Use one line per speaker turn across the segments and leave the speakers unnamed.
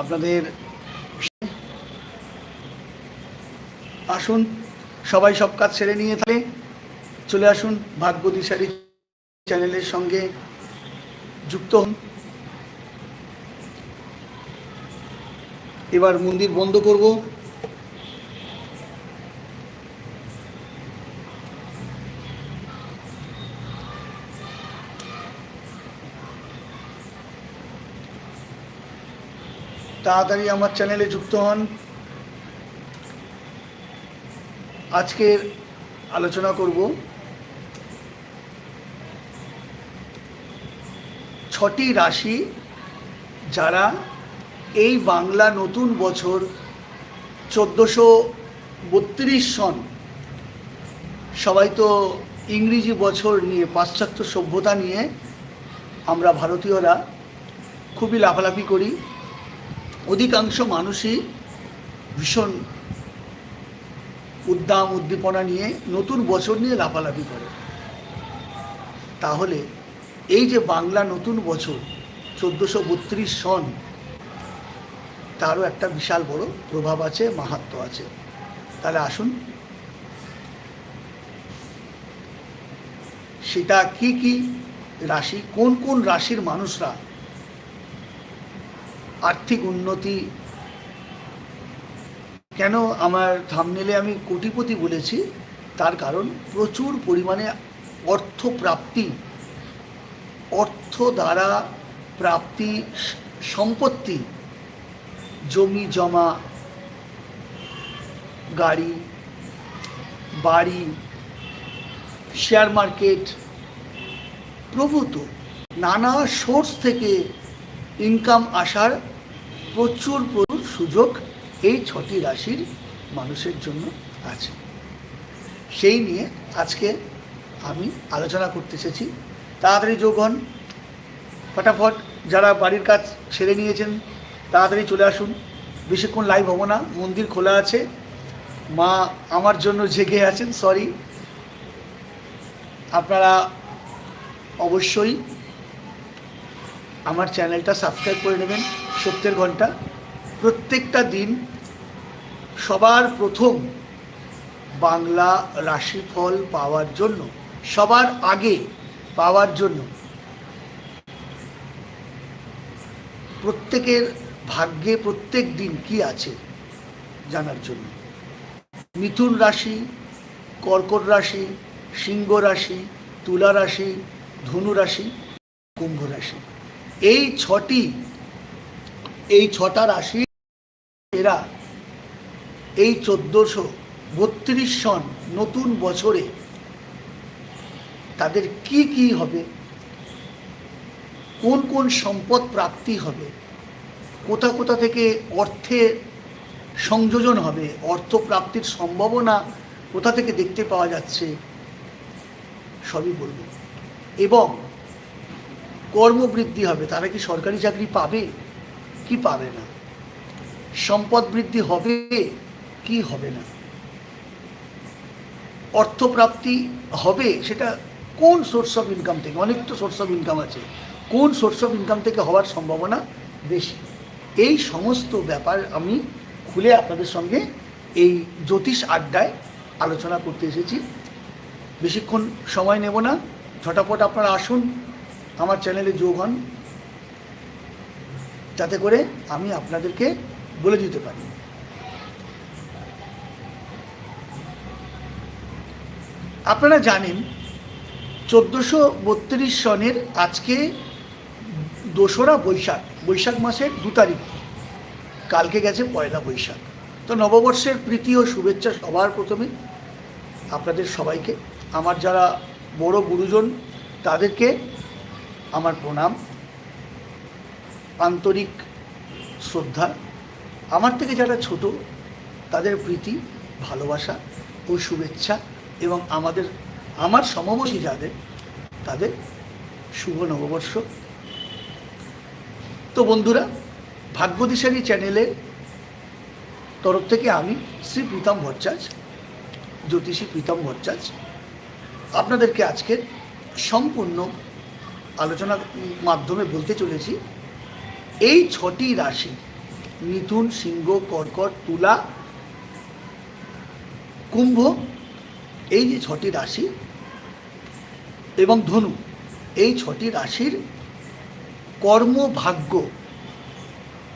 আপনাদের আসুন, সবাই সব কাজ ছেড়ে নিয়ে তাহলে চলে আসুন ভাগ্য দিশারি চ্যানেলের সঙ্গে যুক্ত হন। এবার মন্দির বন্ধ করব। তাড়াতাড়ি আমার চ্যানেলে যুক্ত হন। আজকের আলোচনা করব ছটি রাশি যারা এই বাংলা নতুন বছর চোদ্দোশো বত্রিশ সন, সবাই তো ইংরেজি বছর নিয়ে পাশ্চাত্য সভ্যতা নিয়ে আমরা ভারতীয়রা খুবই লাফালাফি করি। অধিকাংশ মানুষই ভীষণ উদ্দাম, উদ্দীপনা নিয়ে নতুন বছর নিয়ে লাফালাফি করে। তাহলে এই যে বাংলা নতুন বছর, চোদ্দোশো বত্রিশ সন, তারও একটা বিশাল বড় প্রভাব আছে মাহাত্ম আছে। তাহলে আসুন, সেটা কি কি রাশি, কোন কোন রাশির মানুষরা আর্থিক উন্নতি। কেন আমার থামনেলে আমি কোটিপতি বলেছি? তার কারণ প্রচুর পরিমাণে অর্থ প্রাপ্তি অর্থ দ্বারা প্রাপ্তি সম্পত্তি, জমি, জমা, গাড়ি, বাড়ি শেয়ার মার্কেট প্রভূত। নানা সোর্স থেকে ইনকাম আসার প্রচুর প্রচুর সুযোগ এই ছটি রাশির মানুষের জন্য আছে। সেই নিয়ে আজকে আমি আলোচনা করতে এসেছি। তাড়াতাড়ি যোগ হন। ফটাফট যারা বাড়ির কাজ ছেড়ে নিয়েছেন, তাড়াতাড়ি চলে আসুন। বেশিক্ষণ লাইভ হব না, মন্দির খোলা আছে। মা আমার জন্য জেগে আছেন সরি আপনারা অবশ্যই আমার চ্যানেলটা সাবস্ক্রাইব করে নেবেন। সত্যের ঘণ্টা। প্রত্যেকটা দিন সবার প্রথম বাংলা রাশিফল পাওয়ার জন্য, সবার আগে পাওয়ার জন্য প্রত্যেকের ভাগ্যে প্রত্যেক দিন কি আছে জানার জন্য। মিথুন রাশি, কর্কট রাশি, সিংহ রাশি, তুলা রাশি, ধনু রাশি, কুম্ভ রাশি। এই ছটি এই ছটা রাশি এরা এই চোদ্দোশো বত্রিশ সন নতুন বছরে তাদের কি কি হবে? কোন কোন সম্পদ প্রাপ্তি হবে? কোথা কোথা থেকে অর্থের সংযোজন হবে? অর্থ প্রাপ্তির সম্ভাবনা কোথা থেকে দেখতে পাওয়া যাচ্ছে? সবই বলব। এবং কর্মবৃদ্ধি হবে। তারা কি সরকারি চাকরি পাবে? কি পাবে না? সম্পদ বৃদ্ধি হবে কি হবে না? অর্থপ্রাপ্তি হবে সেটা কোন সোর্স অফ ইনকাম থেকে? অনেক তো সোর্স অফ ইনকাম আছে। কোন সোর্স অফ ইনকাম থেকে হওয়ার সম্ভাবনা বেশি? এই সমস্ত ব্যাপার আমি খুলে আপনাদের সঙ্গে এই জ্যোতিষ আড্ডায় আলোচনা করতে এসেছি। বেশিক্ষণ সময় নেব না। ঝটাপট আপনারা আসুন। আমার চ্যানেলে যোগ হন। যাতে করে আমি আপনাদেরকে বলে দিতে পারি। আপনারা জানেন, চোদ্দোশো বত্রিশ সনের আজকে দোসরা বৈশাখ বৈশাখ মাসের দু তারিখ। কালকে গেছে পয়লা বৈশাখ। তো নববর্ষের প্রীতি ও শুভেচ্ছা সবার প্রথমে আপনাদের সবাইকে। আমার যারা বড় গুরুজন, তাদেরকে আমার প্রণাম। আন্তরিক শ্রদ্ধা। আমার থেকে যারা ছোট, তাদের প্রীতি, ভালোবাসা ও শুভেচ্ছা এবং আমাদের, আমার সমবয়সী যাদের, তাদের শুভ নববর্ষ। তো বন্ধুরা ভাগ্যদিশালী চ্যানেলের তরফ থেকে আমি শ্রী প্রীতম ভট্টাচ জ্যোতিষী প্রীতম ভট্টাচ আপনাদেরকে আজকের সম্পূর্ণ আলোচনার মাধ্যমে বলতে চলেছি। এই ছটি রাশি, মিথুন, সিংহ, কর্কট, তুলা, কুম্ভ, এই যে ছটি রাশি এবং ধনু, এই ছটি রাশির কর্মভাগ্য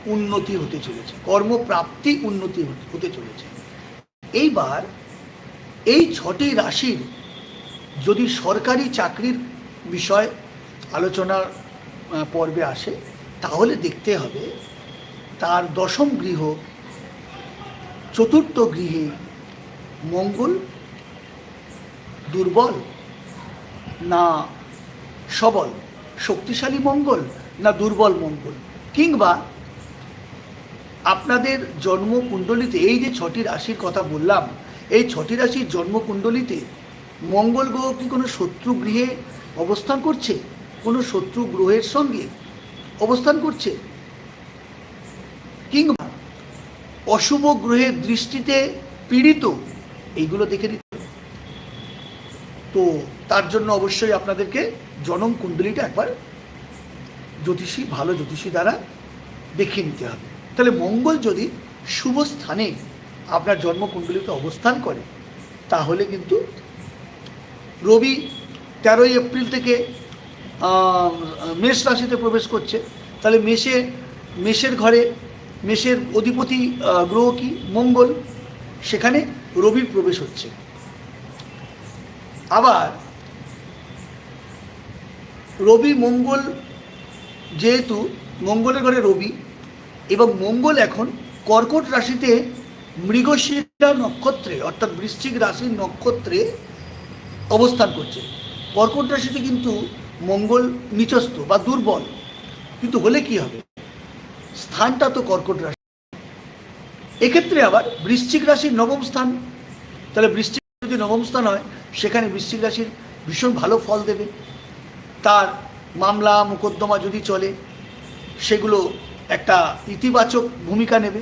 উন্নতি হতে চলেছে, কর্মপ্রাপ্তি উন্নতি হতে- চলেছে। এইবার এই ছটি রাশির যদি সরকারি চাকরির বিষয় আলোচনার পর্বে আসে তাহলে দেখতে হবে তার দশম গৃহ, চতুর্থ গৃহে মঙ্গল, দুর্বল না সবল? শক্তিশালী মঙ্গল না দুর্বল মঙ্গল? কিংবা আপনাদের জন্মকুণ্ডলিতে, এই যে ছটি রাশির কথা বললাম, এই ছটি রাশির জন্মকুণ্ডলিতে মঙ্গল গ্রহ কি কোনো শত্রু গৃহে অবস্থান করছে? কোনো শত্রু গ্রহের সঙ্গে অবস্থান করছে কিংবা অশুভ গ্রহের দৃষ্টিতে পীড়িত, এইগুলো দেখে নিতে। তো তার জন্য অবশ্যই আপনাদেরকে জনম কুণ্ডলিটা একবার জ্যোতিষী, ভালো জ্যোতিষী দ্বারা দেখিয়ে নিতে হবে তাহলে মঙ্গল যদি শুভ স্থানে আপনার জন্মকুণ্ডলিতে অবস্থান করে, তাহলে কিন্তু রবি তেরোই এপ্রিল থেকে মেষ রাশিতে প্রবেশ করছে। তাহলে মেষে, মেষের ঘরে, মেষের অধিপতি গ্রহ কি? মঙ্গল। সেখানে রবির প্রবেশ হচ্ছে। আবার রবি, মঙ্গল যেহেতু, মঙ্গলের ঘরে রবি এবং মঙ্গল এখন কর্কট রাশিতে মৃগশিরা নক্ষত্রে, অর্থাৎ বৃশ্চিক রাশির নক্ষত্রে অবস্থান করছে। কর্কট রাশিতে কিন্তু মঙ্গল নিচস্থ বা দুর্বল। কিন্তু হলে কি হবে? স্থানটা তো কর্কট রাশি। এক্ষেত্রে আবার বৃশ্চিক রাশির নবম স্থান। তাহলে বৃশ্চিক যদি নবম স্থান হয়, সেখানে বৃশ্চিক রাশির ভীষণ ভালো ফল দেবে। তার মামলা, মোকদ্দমা যদি চলে, সেগুলো একটা ইতিবাচক ভূমিকা নেবে,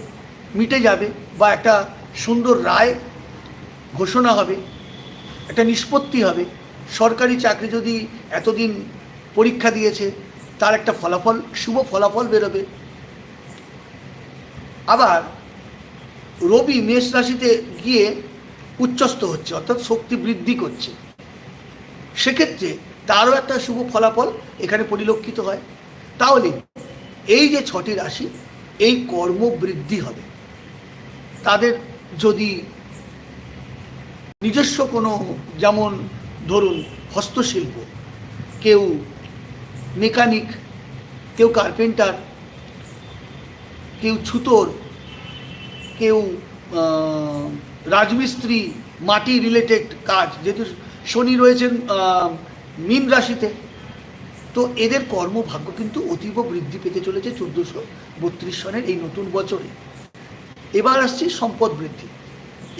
মিটে যাবে বা একটা সুন্দর রায় ঘোষণা হবে, একটা নিষ্পত্তি হবে। সরকারি চাকরি যদি এতদিন পরীক্ষা দিয়েছে, তার একটা ফলাফল, শুভ ফলাফল বেরোবে। আবার রবি মেষ রাশিতে গিয়ে উচ্চস্থ হচ্ছে, অর্থাৎ শক্তি বৃদ্ধি করছে। সেক্ষেত্রে তারও একটা শুভ ফলাফল এখানে পরিলক্ষিত হয়। তাহলে এই যে ছটি রাশি, এই কর্ম বৃদ্ধি হবে। তাদের যদি নিজস্ব কোনো যেমন ধরুন হস্তশিল্প, কেউ মেকানিক, কেউ কার্পেন্টার, কেউ ছুতোর, কেউ রাজমিস্ত্রি, মাটি রিলেটেড কাজ। যেহেতু শনি রয়েছেন মীন রাশিতে, তো এদের কর্মভাগ্য কিন্তু অতীব বৃদ্ধি পেতে চলেছে চোদ্দোশো বত্রিশ সনের এই নতুন বছরে। এবার আসছি সম্পদ বৃদ্ধি।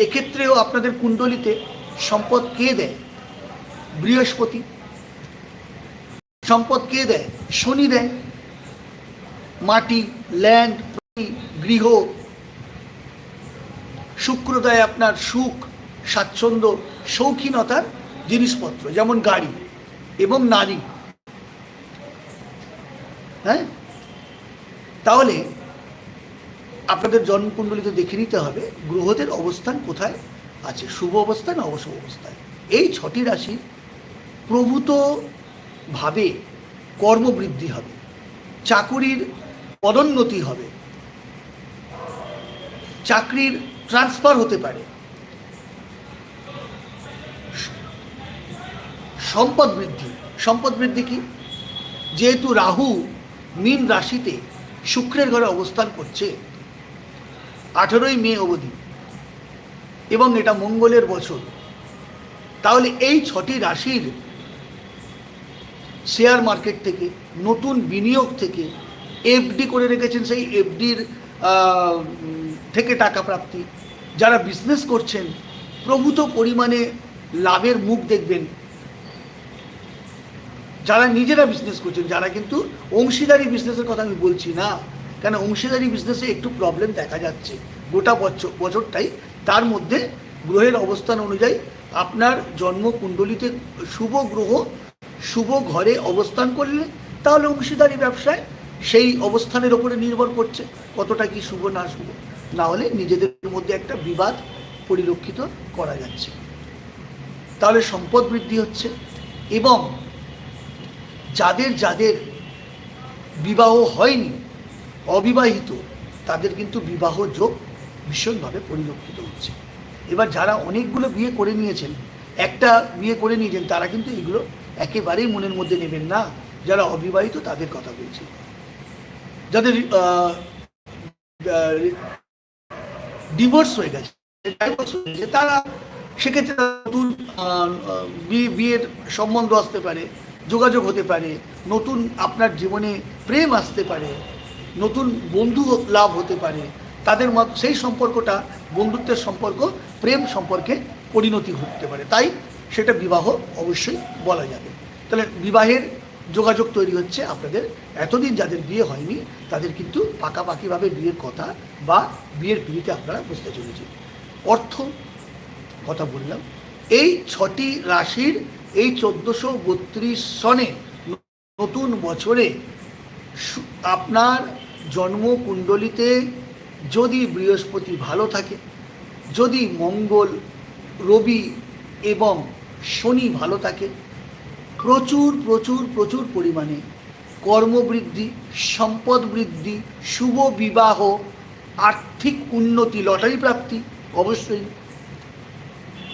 এক্ষেত্রেও আপনাদের কুণ্ডলিতে সম্পদ কে দেয়? বৃহস্পতি। সম্পদ কে দেয়? শনি দেয়। মাটি ল্যান্ড গৃহ। শুক্র দেয় আপনার সুখ, স্বাচ্ছন্দ্য, শৌখিনতার জিনিসপত্র, যেমন গাড়ি এবং নারী। হ্যাঁ? তাহলে আপনাদের জন্মকুণ্ডলিতে দেখে নিতে হবে গ্রহদের অবস্থান কোথায় আছে। শুভ অবস্থান অবশুভ অবস্থায় এই ছটি রাশির প্রভূতভাবে কর্মবৃদ্ধি হবে, চাকুরির পদোন্নতি হবে, চাকরির ট্রান্সফার হতে পারে, সম্পদ বৃদ্ধি সম্পদ বৃদ্ধি কি? যেহেতু রাহু মীন রাশিতে শুক্রের ঘরে অবস্থান করছে, আঠেরোই মে অবধি, এবং এটা মঙ্গলের বছর, তাহলে এই ছটি রাশির শেয়ার মার্কেট থেকে, নতুন বিনিয়োগ থেকে এফডি করে রেখেছেন সেই এফডির থেকে টাকা প্রাপ্তি। যারা বিজনেস করছেন, প্রভূত পরিমাণে লাভের মুখ দেখবেন। যারা নিজেরা বিজনেস করছেন, যারা কিন্তু অংশীদারি বিজনেসের কথা আমি বলছি না, কেন অংশীদারি বিজনেসে একটু প্রবলেম দেখা যাচ্ছে। গোটা বছর, বছরটাই তার মধ্যে গ্রহের অবস্থান অনুযায়ী আপনার জন্মকুণ্ডলিতে শুভ গ্রহ শুভ ঘরে অবস্থান করলে তাহলে অংশীদারি ব্যবসায় সেই অবস্থানের ওপরে নির্ভর করছে কতটা কি শুভ না শুভ। না হলে নিজেদের মধ্যে একটা বিবাদ পরিলক্ষিত করা যাচ্ছে। তাহলে সম্পদ বৃদ্ধি হচ্ছে এবং যাদের যাদের বিবাহ হয়নি, অবিবাহিত, তাদের কিন্তু বিবাহ যোগ ভীষণভাবে পরিলক্ষিত হচ্ছে। এবার যারা অনেকগুলো বিয়ে করে নিয়েছেন, একটা বিয়ে করে নিয়েছেন, তারা কিন্তু এগুলো একেবারেই মনের মধ্যে নেবেন না যারা অবিবাহিত তাদের কথা বলছি। যাদের ডিভোর্স হয়ে গেছে divorce হয়ে গেছে, তারা সেক্ষেত্রে নতুন বিয়ের সম্বন্ধ আসতে পারে যোগাযোগ হতে পারে নতুন আপনার জীবনে প্রেম আসতে পারে নতুন বন্ধু লাভ হতে পারে তাদের সেই সম্পর্কটা বন্ধুত্বের সম্পর্ক প্রেম সম্পর্কে পরিণতি ঘটতে পারে। তাই সেটা বিবাহ অবশ্যই বলা যাবে। তাহলে বিবাহের যোগাযোগ তৈরি হচ্ছে আপনাদের। এতদিন যাদের বিয়ে হয়নি, তাদের কিন্তু পাকাপাকিভাবে বিয়ের কথা বা বিয়ের পিড়িতে আপনারা বুঝতে চলেছেন। অর্থ কথা বললাম। এই ছটি রাশির এই চোদ্দোশো বত্রিশ সনে নতুন বছরে আপনার জন্মকুণ্ডলিতে যদি বৃহস্পতি ভালো থাকে, যদি মঙ্গল, রবি এবং শনি ভালো থাকে। প্রচুর প্রচুর প্রচুর পরিমাণে কর্মবৃদ্ধি, সম্পদ বৃদ্ধি, শুভ বিবাহ, আর্থিক উন্নতি, লটারি প্রাপ্তি অবশ্যই।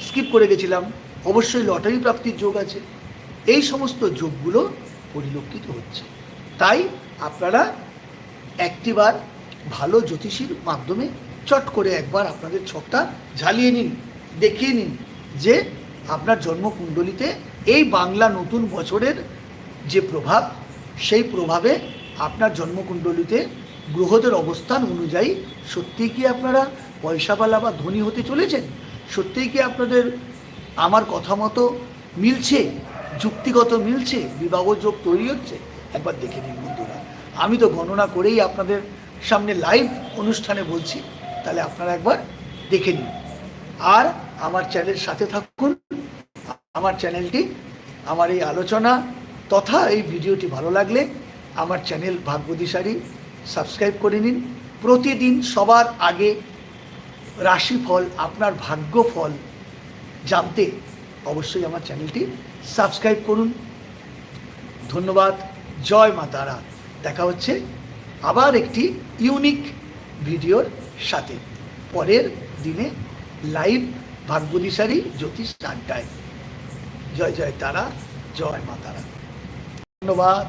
স্কিপ করে গেছিলাম। অবশ্যই লটারি প্রাপ্তির যোগ আছে। এই সমস্ত যোগগুলো পরিলক্ষিত হচ্ছে। তাই আপনারা একটিবার ভালো জ্যোতিষীর মাধ্যমে চট করে একবার আপনাদের ছকটা ঝালিয়ে নিন, দেখিয়ে নিন যে আপনার জন্মকুণ্ডলিতে এই বাংলা নতুন বছরের যে প্রভাব, সেই প্রভাবে আপনার জন্মকুণ্ডলিতে গ্রহদের অবস্থান অনুযায়ী সত্যিই কি আপনারা পয়সাওয়ালা বা ধনী হতে চলেছেন? সত্যিই কি আপনাদের আমার কথা মতো মিলছে? যুক্তিগত মিলছে? বিবাহ যোগ তৈরি হচ্ছে? একবার দেখে নিন বন্ধুরা। আমি তো গণনা করেই আপনাদের সামনে লাইভ অনুষ্ঠানে বলছি, তাহলে আপনারা একবার দেখে নিন। আর আমার চ্যানেল সাথে থাকুন। আমার চ্যানেলটি, আমার এই আলোচনা তথা এই ভিডিওটি ভালো লাগলে আমার চ্যানেল ভাগ্যদিশারি সাবস্ক্রাইব করে নিন। প্রতিদিন সবার আগে রাশিফল, আপনার ভাগ্যফল জানতে অবশ্যই আমার চ্যানেলটি সাবস্ক্রাইব করুন। ধন্যবাদ, জয় মা তারা। দেখা হচ্ছে আবার একটি ইউনিক ভিডিওর সাথে। পরের দিনে লাইভ ভাগ্যদিশারি জ্যোতিষ আড্ডায়। জয় জয় তারা জয় মা তারা। ধন্যবাদ।